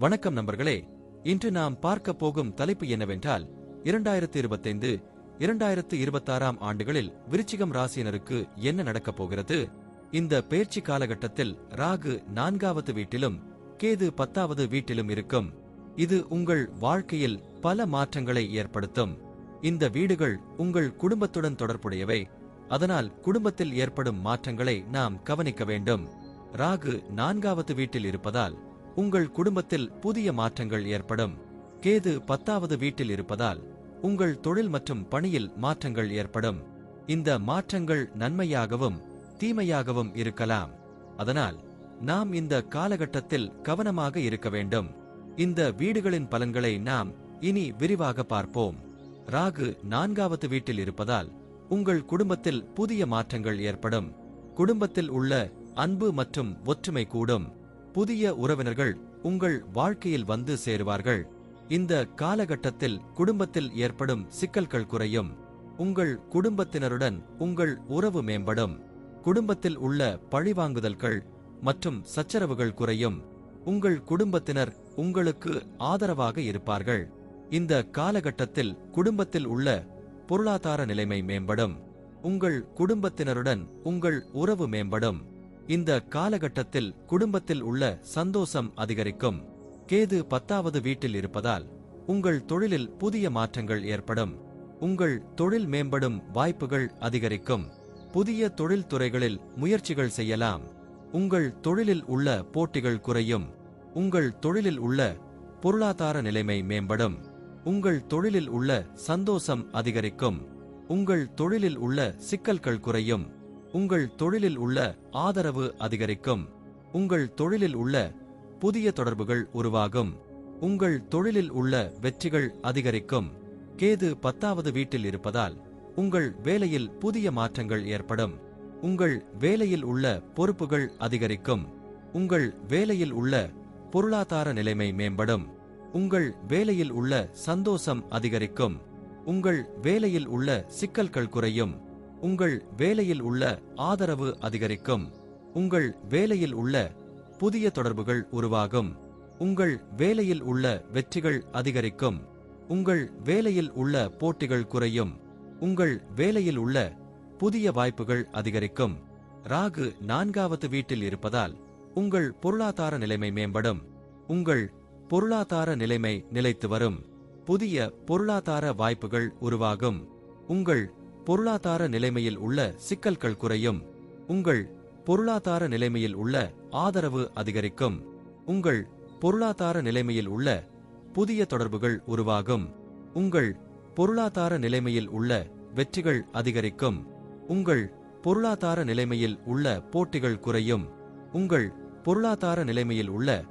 வணக்கம் நண்பர்களே. இன்று நாம் பார்க்க போகும் தலைப்பு என்னவென்றால் இரண்டாயிரத்து இருபத்தைந்து இரண்டாயிரத்து இருபத்தாறாம் ஆண்டுகளில் விருச்சிகம் ராசியினருக்கு என்ன நடக்கப் போகிறது? இந்த பெயர்ச்சி காலகட்டத்தில் ராகு நான்காவது வீட்டிலும் கேது பத்தாவது வீட்டிலும் இருக்கும். இது உங்கள் வாழ்க்கையில் பல மாற்றங்களை ஏற்படுத்தும். இந்த வீடுகள் உங்கள் குடும்பத்துடன் தொடர்புடையவை. அதனால் குடும்பத்தில் ஏற்படும் மாற்றங்களை நாம் கவனிக்க வேண்டும். ராகு நான்காவது வீட்டில் இருப்பதால் உங்கள் குடும்பத்தில் புதிய மாற்றங்கள் ஏற்படும். கேது பத்தாவது வீட்டில் இருப்பதால் உங்கள் தொழில் மற்றும் பணியில் மாற்றங்கள் ஏற்படும். இந்த மாற்றங்கள் நன்மையாகவும் தீமையாகவும் இருக்கலாம். அதனால் நாம் இந்த காலகட்டத்தில் கவனமாக இருக்க வேண்டும். இந்த வீடுகளின் பலன்களை நாம் இனி விரிவாக பார்ப்போம். ராகு நான்காவது வீட்டில் இருப்பதால் உங்கள் குடும்பத்தில் புதிய மாற்றங்கள் ஏற்படும். குடும்பத்தில் உள்ள அன்பு மற்றும் ஒற்றுமை கூடும். புதிய உறவினர்கள் உங்கள் வாழ்க்கையில் வந்து சேருவார்கள். இந்த காலகட்டத்தில் குடும்பத்தில் ஏற்படும் சிக்கல்கள் குறையும். உங்கள் குடும்பத்தினருடன் உங்கள் உறவு மேம்படும். குடும்பத்தில் உள்ள பழிவாங்குதல்கள் மற்றும் சச்சரவுகள் குறையும். உங்கள் குடும்பத்தினர் உங்களுக்கு ஆதரவாக இருப்பார்கள். இந்த காலகட்டத்தில் குடும்பத்தில் உள்ள பொருளாதார நிலைமை மேம்படும். உங்கள் குடும்பத்தினருடன் உங்கள் உறவு மேம்படும். இந்த காலகட்டத்தில் குடும்பத்தில் உள்ள சந்தோஷம் அதிகரிக்கும். கேது பத்தாவது வீட்டில் இருப்பதால் உங்கள் தொழிலில் புதிய மாற்றங்கள் ஏற்படும். உங்கள் தொழில் மேம்படும் வாய்ப்புகள் அதிகரிக்கும். புதிய தொழில் துறைகளில் முயற்சிகள் செய்யலாம். உங்கள் தொழிலில் உள்ள போட்டிகள் குறையும். உங்கள் தொழிலில் உள்ள பொருளாதார நிலைமை மேம்படும். உங்கள் தொழிலில் உள்ள சந்தோஷம் அதிகரிக்கும். உங்கள் தொழிலில் உள்ள சிக்கல்கள் குறையும். உங்கள் தொழிலில் உள்ள ஆதரவு அதிகரிக்கும். உங்கள் தொழிலில் உள்ள புதிய தொடர்புகள் உருவாகும். உங்கள் தொழிலில் உள்ள வெற்றிகள் அதிகரிக்கும். கேது பத்தாவது வீட்டில் இருப்பதால் உங்கள் வேலையில் புதிய மாற்றங்கள் ஏற்படும். உங்கள் வேலையில் உள்ள பொறுப்புகள் அதிகரிக்கும். உங்கள் வேலையில் உள்ள பொருளாதார நிலைமை மேம்படும். உங்கள் வேலையில் உள்ள சந்தோஷம் அதிகரிக்கும். உங்கள் வேலையில் உள்ள சிக்கல்கள் குறையும். உங்கள் வேலையில் உள்ள ஆதரவு அதிகரிக்கும். உங்கள் வேலையில் உள்ள புதிய தொடர்புகள் உருவாகும். உங்கள் வேலையில் உள்ள வெற்றிகள் அதிகரிக்கும். உங்கள் வேலையில் உள்ள போட்டிகள் குறையும். உங்கள் வேலையில் உள்ள புதிய வாய்ப்புகள் அதிகரிக்கும். ராகு நான்காவது வீட்டில் இருப்பதால் உங்கள் பொருளாதார நிலைமை மேம்படும். உங்கள் பொருளாதார நிலைமை நிலைத்து வரும். புதிய பொருளாதார வாய்ப்புகள் உருவாகும். உங்கள் பொருளாதார நிலைமையில் உள்ள சிக்கல்கள் குறையும். உங்கள் பொருளாதார நிலைமையில் உள்ள ஆதரவு அதிகரிக்கும். உங்கள் பொருளாதார நிலைமையில் உள்ள புதிய தொடர்புகள் உருவாகும். உங்கள் பொருளாதார நிலைமையில் உள்ள வெற்றிகள் அதிகரிக்கும். உங்கள் பொருளாதார நிலைமையில் உள்ள போட்டிகள் குறையும். உங்கள் பொருளாதார நிலைமையில் உள்ள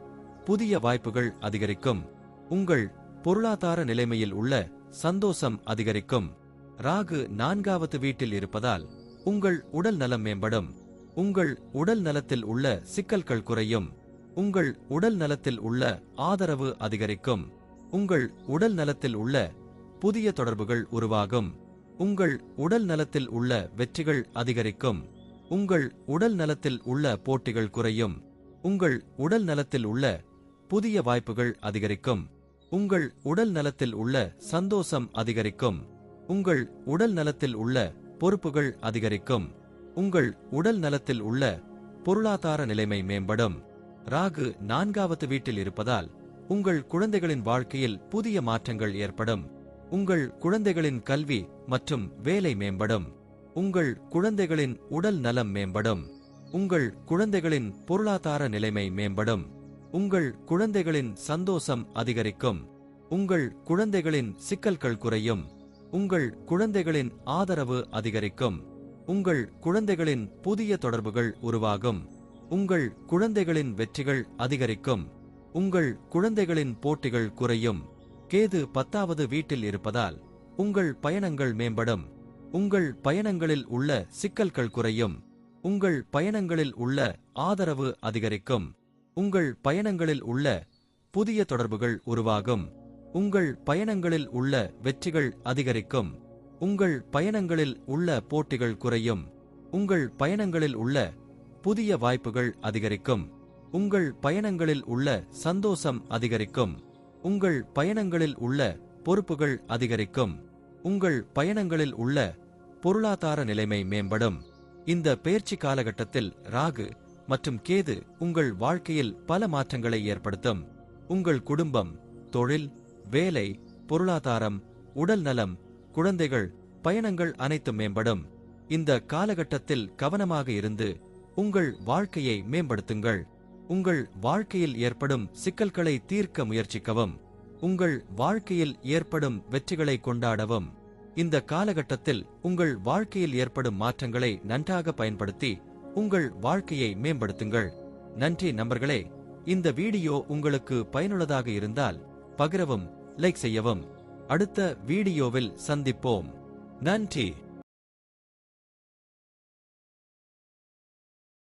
புதிய வாய்ப்புகள் அதிகரிக்கும். உங்கள் பொருளாதார நிலைமையில் உள்ள சந்தோஷம் அதிகரிக்கும். ராகு நான்காவது வீட்டில் இருப்பதால் உங்கள் உடல் நலம் மேம்படும். உங்கள் உடல் நலத்தில் உள்ள சிக்கல்கள் குறையும். உங்கள் உடல் நலத்தில் உள்ள ஆதரவு அதிகரிக்கும். உங்கள் உடல் நலத்தில் உள்ள புதிய தொடர்புகள் உருவாகும். உங்கள் உடல் நலத்தில் உள்ள வெற்றிகள் அதிகரிக்கும். உங்கள் உடல் நலத்தில் உள்ள போட்டிகள் குறையும். உங்கள் உடல் நலத்தில் உள்ள புதிய வாய்ப்புகள் அதிகரிக்கும். உங்கள் உடல் நலத்தில் உள்ள சந்தோஷம் அதிகரிக்கும். உங்கள் உடல் நலத்தில் உள்ள பொறுப்புகள் அதிகரிக்கும். உங்கள் உடல் நலத்தில் உள்ள பொருளாதார நிலைமை மேம்படும். ராகு நான்காவது வீட்டில் இருப்பதால் உங்கள் குழந்தைகளின் வாழ்க்கையில் புதிய மாற்றங்கள் ஏற்படும். உங்கள் குழந்தைகளின் கல்வி மற்றும் வேலை மேம்படும். உங்கள் குழந்தைகளின் உடல் நலம் மேம்படும். உங்கள் குழந்தைகளின் பொருளாதார நிலைமை மேம்படும். உங்கள் குழந்தைகளின் சந்தோஷம் அதிகரிக்கும். உங்கள் குழந்தைகளின் சிக்கல்கள் குறையும். உங்கள் குழந்தைகளின் ஆதரவு அதிகரிக்கும். உங்கள் குழந்தைகளின் புதிய தொடர்புகள் உருவாகும். உங்கள் குழந்தைகளின் வெற்றிகள் அதிகரிக்கும். உங்கள் குழந்தைகளின் போட்டிகள் குறையும். கேது பத்தாவது வீட்டில் இருப்பதால் உங்கள் பயணங்கள் மேம்படும். உங்கள் பயணங்களில் உள்ள சிக்கல்கள் குறையும். உங்கள் பயணங்களில் உள்ள ஆதரவு அதிகரிக்கும். உங்கள் பயணங்களில் உள்ள புதிய தொடர்புகள் உருவாகும். உங்கள் பயணங்களில் உள்ள வெற்றிகள் அதிகரிக்கும். உங்கள் பயணங்களில் உள்ள போட்டிகள் குறையும். உங்கள் பயணங்களில் உள்ள புதிய வாய்ப்புகள் அதிகரிக்கும். உங்கள் பயணங்களில் உள்ள சந்தோஷம் அதிகரிக்கும். உங்கள் பயணங்களில் உள்ள பொறுப்புகள் அதிகரிக்கும். உங்கள் பயணங்களில் உள்ள பொருளாதார நிலைமை மேம்படும். இந்த பயிற்சி காலகட்டத்தில் ராகு மற்றும் கேது உங்கள் வாழ்க்கையில் பல மாற்றங்களை ஏற்படுத்தும். உங்கள் குடும்பம் தொழில் வேலை பொருளாதாரம் உடல் நலம் குழந்தைகள் பயணங்கள் அனைத்தும் மேம்படும். இந்த காலகட்டத்தில் கவனமாக இருந்து உங்கள் வாழ்க்கையை மேம்படுத்துங்கள். உங்கள் வாழ்க்கையில் ஏற்படும் சிக்கல்களை தீர்க்க முயற்சிக்கவும். உங்கள் வாழ்க்கையில் ஏற்படும் வெற்றிகளை கொண்டாடவும். இந்த காலகட்டத்தில் உங்கள் வாழ்க்கையில் ஏற்படும் மாற்றங்களை நன்றாக பயன்படுத்தி உங்கள் வாழ்க்கையை மேம்படுத்துங்கள். நன்றி நண்பர்களே இந்த வீடியோ உங்களுக்கு பயனுள்ளதாக இருந்தால் பகிரவும் லைக் செய்யவும். அடுத்த வீடியோவில் சந்திப்போம். நன்றி.